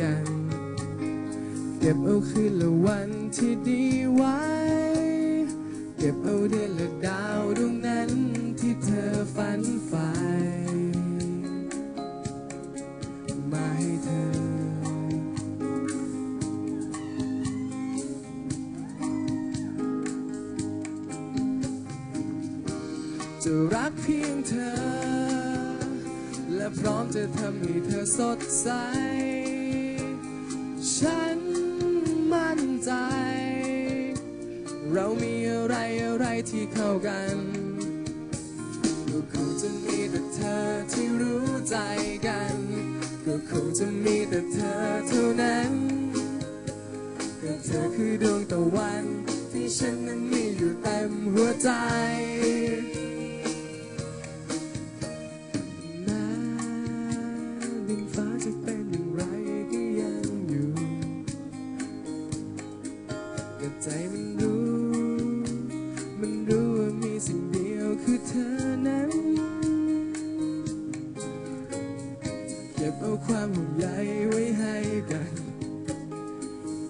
กัน เก็บเอาคืนละวันที่ดีไว้ เก็บเอาเดือนละดาวดวงนั้นที่เธอฝันใฝ่มาให้เธอ จะรักเพียงเธอ และพร้อมจะทำให้เธอสดใส ใจ เรามีอะไรอะไรที่เข้ากันก็คงจะมีแต่เธอที่รู้ใจกันก็คงจะมีแต่เธอเท่านั้นก็เธอคือดวงตะวันที่ฉันนั้นมีอยู่เต็มหัวใจ คือเธอนั้นเก็บเอาความห่วงใยไว้ให้กัน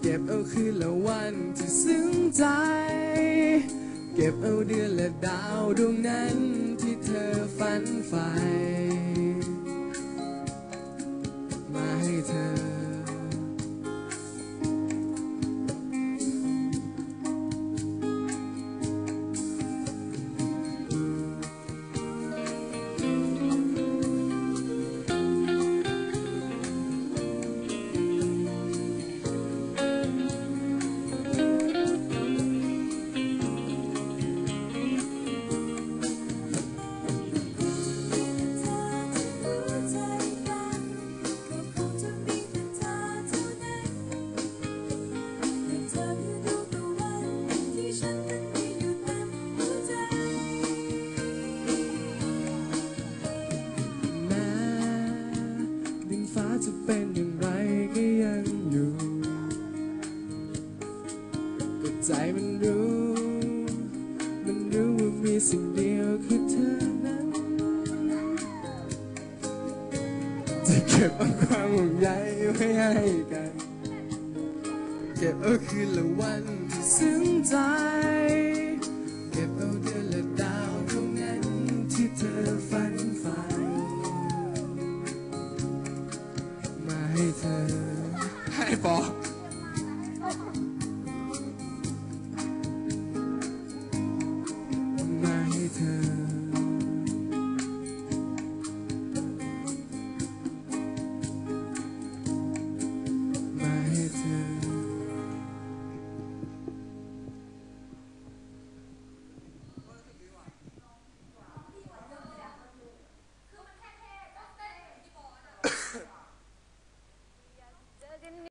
เก็บเอาคืนละวันที่ซึ้งใจ เก็บเอาเดือนและดาวดวงนั้นที่เธอฝันใฝ่ เป็นอย่างไรก็ยังอยู่ก็ใจมันรู้ มันรู้ว่ามีสิ่งเดียวคือเธอนั้นจะเก็บเอาความห่วงใยไว้ให้กัน เก็บเอาคืนละวันที่ซึ้งใจ มา